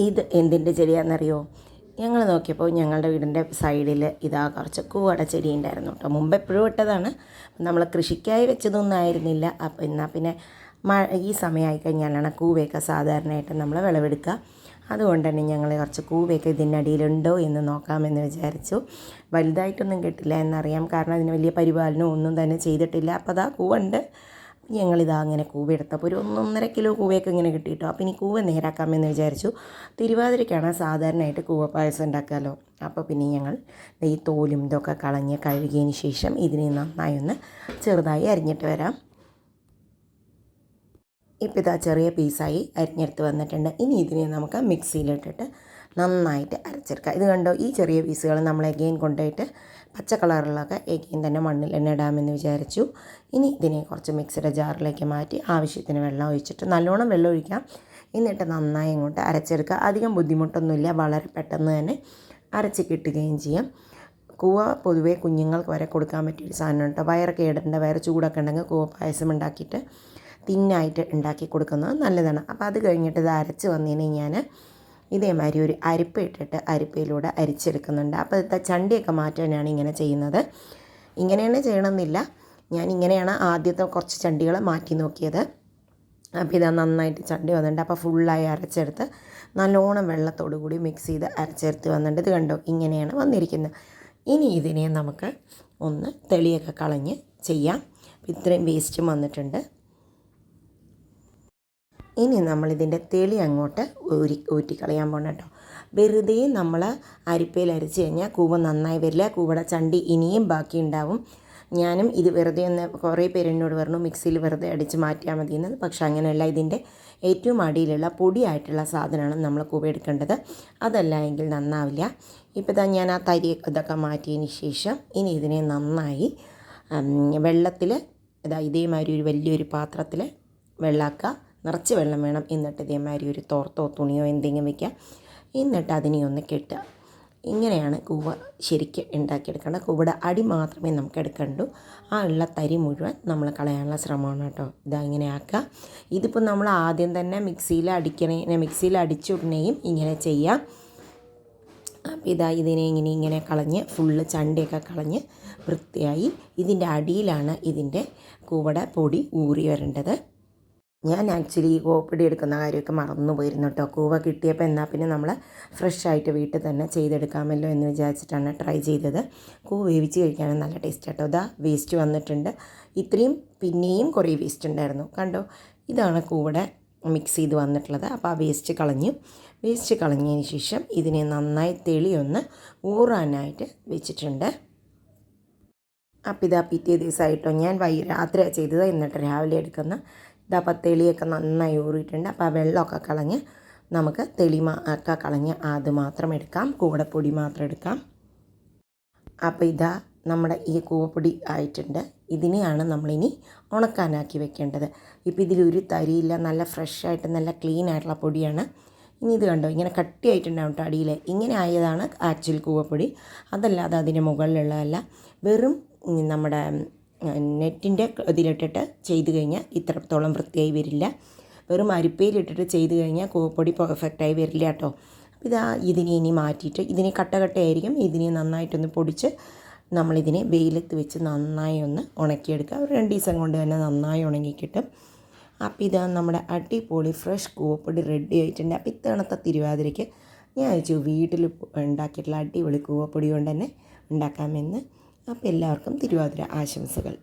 ഇത് എന്തിന്റെ ചെടിയാണെന്നറിയോ? ഞങ്ങൾ നോക്കിയപ്പോൾ ഞങ്ങളുടെ വീടിന്റെ സൈഡിൽ ഇതാ കുറച്ച് കൂവട ചെടി ഉണ്ടായിരുന്നു കേട്ടോ. മുമ്പ് എപ്പോഴും ഇട്ടതാണ്. നമ്മൾ കൃഷിക്കായി വെച്ചതൊന്നും ആയിരുന്നില്ല. അപ്പോൾ എന്നാൽ പിന്നെ മഴ ഈ സമയമായി കഴിഞ്ഞാലാണ് കൂവയൊക്കെ സാധാരണയായിട്ട് നമ്മൾ വിളവെടുക്കുക. അതുകൊണ്ട് തന്നെ ഞങ്ങൾ കുറച്ച് കൂവയൊക്കെ ഇതിന്റെ അടിയിലുണ്ടോ എന്ന് നോക്കാമെന്ന് വിചാരിച്ചു. വലുതായിട്ടൊന്നും കിട്ടില്ല എന്നറിയാം. കാരണം അതിന് വലിയ പരിപാലനം ഒന്നും തന്നെ ചെയ്തിട്ടില്ല. അപ്പോൾ അതാ കൂവുണ്ട്. ഞങ്ങളിതാ അങ്ങനെ കൂവെടുത്തപ്പോൾ ഒരു ഒന്നൊന്നര കിലോ കൂവയൊക്കെ ഇങ്ങനെ കിട്ടി കേട്ടോ അപ്പോൾ ഇനി കൂവ നേരാക്കാമെന്ന് വിചാരിച്ചു. തിരുവാതിരയ്ക്കാണ് സാധാരണയായിട്ട് കൂവ പായസം ഉണ്ടാക്കാമല്ലോ അപ്പോൾ പിന്നെ ഞങ്ങൾ ഈ തോലും ഇതൊക്കെ കളഞ്ഞ് കഴുകിയതിന് ശേഷം ഇതിനെ നന്നായി ഒന്ന് ചെറുതായി അരിഞ്ഞിട്ട് വരാം. ഇപ്പോൾ ഇതാ ചെറിയ പീസായി അരിഞ്ഞെടുത്ത് വന്നിട്ടുണ്ട്. ഇനി ഇതിനെ നമുക്ക് മിക്സിയിലിട്ടിട്ട് നന്നായിട്ട് അരച്ചെടുക്കുക. ഇത് കണ്ടോ? ഈ ചെറിയ പീസുകൾ നമ്മൾ എഗെയിൻ കൊണ്ടുപോയിട്ട് പച്ച കളറിലൊക്കെ എഗെയിൻ തന്നെ മണ്ണിൽ തന്നെ ഇടാമെന്ന് വിചാരിച്ചു. ഇനി ഇതിനെ കുറച്ച് മിക്സിയുടെ ജാറിലേക്ക് മാറ്റി ആവശ്യത്തിന് വെള്ളം ഒഴിച്ചിട്ട് നല്ലോണം വെള്ളം ഒഴിക്കാം. എന്നിട്ട് നന്നായി ഇങ്ങോട്ട് അരച്ചെടുക്കുക. അധികം ബുദ്ധിമുട്ടൊന്നുമില്ല. വളരെ പെട്ടെന്ന് തന്നെ അരച്ച് കിട്ടുകയും ചെയ്യാം. കൂവ പൊതുവേ കുഞ്ഞുങ്ങൾക്ക് വരെ കൊടുക്കാൻ പറ്റിയൊരു സാധനം കേട്ടോ. വയറൊക്കെ ഇടേണ്ട വയറ് ചൂടൊക്കെ ഉണ്ടെങ്കിൽ കൂവ പായസം ഉണ്ടാക്കിയിട്ട് തിന്നായിട്ട് ഉണ്ടാക്കി കൊടുക്കുന്നത് നല്ലതാണ്. അപ്പോൾ അത് കഴിഞ്ഞിട്ട് ഇത് അരച്ച് വന്നതിന് ഞാൻ ഇതേമാതിരി ഒരു അരിപ്പ ഇട്ടിട്ട് അരിപ്പയിലൂടെ അരിച്ചെടുക്കുന്നുണ്ട്. അപ്പോൾ ഇത് ചണ്ടിയൊക്കെ മാറ്റാനാണ് ഇങ്ങനെ ചെയ്യുന്നത്. ഇങ്ങനെയാണ് ചെയ്യണമെന്നില്ല. ഞാൻ ഇങ്ങനെയാണ് ആദ്യത്തെ കുറച്ച് ചണ്ടികൾ മാറ്റി നോക്കിയത്. അപ്പോൾ ഇതാ നന്നായിട്ട് ചണ്ടി വന്നിട്ടുണ്ട്. അപ്പോൾ ഫുള്ളായി അരച്ചെടുത്ത് നല്ലോണം വെള്ളത്തോടു കൂടി മിക്സ് ചെയ്ത് അരച്ചെടുത്ത് വന്നിട്ടുണ്ട്. ഇത് കണ്ടോ? ഇങ്ങനെയാണ് വന്നിരിക്കുന്നത്. ഇനി ഇതിനെ നമുക്ക് ഒന്ന് തെളിയൊക്കെ കളഞ്ഞ് ചെയ്യാം. ഇത്രയും വേസ്റ്റും വന്നിട്ടുണ്ട്. ഇനി നമ്മളിതിന്റെ തെളി അങ്ങോട്ട് ഊരി ഊറ്റിക്കളയാൻ പോകണം കേട്ടോ. വെറുതെ നമ്മൾ അരിപ്പയിൽ അരച്ച് കഴിഞ്ഞാൽ കൂവ നന്നായി വരില്ല കൂവയുടെ ചണ്ടി ഇനിയും ബാക്കി ഉണ്ടാവും. ഞാനും ഇത് വെറുതെ ഒന്ന് കുറേ പേര് എന്നോട് പറഞ്ഞു മിക്സിയിൽ വെറുതെ അടിച്ച് മാറ്റിയാൽ മതി എന്നത് പക്ഷേ അങ്ങനെയല്ല ഇതിന്റെ ഏറ്റവും അടിയിലുള്ള പൊടിയായിട്ടുള്ള സാധനമാണ് നമ്മൾ കൂവ എടുക്കേണ്ടത്. അതല്ല എങ്കിൽ നന്നാവില്ല. ഇപ്പോൾ തന്നെ ഞാൻ ആ തരി ഇതൊക്കെ മാറ്റിയതിന് ശേഷം ഇനി ഇതിനെ നന്നായി വെള്ളത്തിൽ ഇതാ ഇതേമാതിരി ഒരു വലിയൊരു പാത്രത്തിൽ വെള്ളമാക്കുക നിറച്ച് വെള്ളം വേണം. എന്നിട്ട് ഇതേമാതിരി ഒരു തോർത്തോ തുണിയോ എന്തെങ്കിലും വയ്ക്കുക എന്നിട്ട് അതിനെ ഒന്ന് കെട്ടുക. ഇങ്ങനെയാണ് കൂവ ശരിക്ക് ഉണ്ടാക്കിയെടുക്കേണ്ടത്. കൂവയുടെ അടി മാത്രമേ നമുക്ക് എടുക്കണ്ടൂ. ആ ഉള്ള തരി മുഴുവൻ നമ്മൾ കളയാനുള്ള ശ്രമമാണ് കേട്ടോ. ഇതാ ഇങ്ങനെ ആക്കുക. ഇതിപ്പോൾ നമ്മൾ ആദ്യം തന്നെ മിക്സിയിൽ അടിക്കണേ മിക്സിയിൽ അടിച്ചുടനെയും ഇങ്ങനെ ചെയ്യാം. അപ്പോൾ ഇതാ ഇതിനെ ഇങ്ങനെ ഇങ്ങനെ കളഞ്ഞ് ഫുള്ള് ചണ്ടിയൊക്കെ കളഞ്ഞ് വൃത്തിയായി ഇതിന്റെ അടിയിലാണ് ഇതിന്റെ കൂവട പൊടി ഊറി വരേണ്ടത്. ഞാൻ ആക്ച്വലി കോപ്പിടി എടുക്കുന്ന കാര്യമൊക്കെ മറന്നു പോയിരുന്നു കേട്ടോ കൂവ കിട്ടിയപ്പോൾ എന്നാൽ പിന്നെ നമ്മൾ ഫ്രഷ് ആയിട്ട് വീട്ടിൽ തന്നെ ചെയ്തെടുക്കാമല്ലോ എന്ന് വിചാരിച്ചിട്ടാണ് ട്രൈ ചെയ്തത്. കൂവ വേവിച്ച് കഴിക്കാനും നല്ല ടേസ്റ്റ് കേട്ടോ ഇതാ വേസ്റ്റ് വന്നിട്ടുണ്ട്. ഇത്രയും പിന്നെയും കുറേ വേസ്റ്റ് ഉണ്ടായിരുന്നു. കണ്ടോ? ഇതാണ് കൂവടെ മിക്സ് ചെയ്ത് വന്നിട്ടുള്ളത്. അപ്പോൾ ആ വേസ്റ്റ് കളഞ്ഞു. വേസ്റ്റ് കളഞ്ഞതിന് ശേഷം ഇതിനെ നന്നായി തെളിയൊന്ന് ഊറാനായിട്ട് വെച്ചിട്ടുണ്ട്. അപ്പോൾ ഇതാ പിറ്റേ ദിവസമായിട്ടോ ഞാൻ വൈ രാത്രിയാണ് ചെയ്തത്. എന്നിട്ട് രാവിലെ എടുക്കുന്ന ഇതാ അപ്പോൾ തെളിയൊക്കെ നന്നായി ഊറിയിട്ടുണ്ട്. അപ്പോൾ ആ വെള്ളമൊക്കെ കളഞ്ഞ് നമുക്ക് തെളി ഒക്കെ കളഞ്ഞ് അത് മാത്രം എടുക്കാം. കൂടപ്പൊടി മാത്രം എടുക്കാം. അപ്പോൾ ഇതാ നമ്മുടെ ഈ കൂവപ്പൊടി ആയിട്ടുണ്ട്. ഇതിനെയാണ് നമ്മളിനി ഉണക്കാനാക്കി വെക്കേണ്ടത്. ഇപ്പോൾ ഇതിലൊരു തരിയില്ല. നല്ല ഫ്രഷായിട്ട് നല്ല ക്ലീൻ ആയിട്ടുള്ള പൊടിയാണ്. ഇനി ഇത് കണ്ടോ? ഇങ്ങനെ കട്ടിയായിട്ടുണ്ടാവും കേട്ടോ അടിയിൽ ഇങ്ങനെ ആയതാണ് ആക്ച്വൽ കൂവപ്പൊടി. അതല്ലാതെ അതിന്റെ മുകളിലുള്ളതല്ല. വെറും നമ്മുടെ നെറ്റിന്റെ ഇതിലിട്ടിട്ട് ചെയ്ത് കഴിഞ്ഞാൽ ഇത്രത്തോളം വൃത്തിയായി വരില്ല. വെറും അരിപ്പയിലിട്ടിട്ട് ചെയ്ത് കഴിഞ്ഞാൽ കൂവപ്പൊടി പെർഫെക്റ്റായി വരില്ല കേട്ടോ. ഇതാ ഇതിനെ ഇനി മാറ്റിയിട്ട് ഇതിനെ കട്ടകട്ടയായിരിക്കും. ഇതിനെ നന്നായിട്ടൊന്ന് പൊടിച്ച് നമ്മളിതിനെ വെയിലത്ത് വെച്ച് നന്നായി ഒന്ന് ഉണക്കിയെടുക്കുക. ഒരു രണ്ട് ദിവസം കൊണ്ട് തന്നെ നന്നായി ഉണങ്ങി കിട്ടും. അപ്പോൾ ഇതാ നമ്മുടെ അടിപൊളി ഫ്രഷ് കൂവപ്പൊടി റെഡി ആയിട്ടുണ്ട്. അപ്പോൾ ഇത്തവണത്തെ തിരുവാതിരയ്ക്ക് ഞാൻ അയച്ചു വീട്ടിൽ ഉണ്ടാക്കിയിട്ടുള്ള അടിപൊളി കൂവപ്പൊടി കൊണ്ട് തന്നെ ഉണ്ടാക്കാമെന്ന് അപ്പോൾ എല്ലാവർക്കും തിരുവാതിര ആശംസകൾ.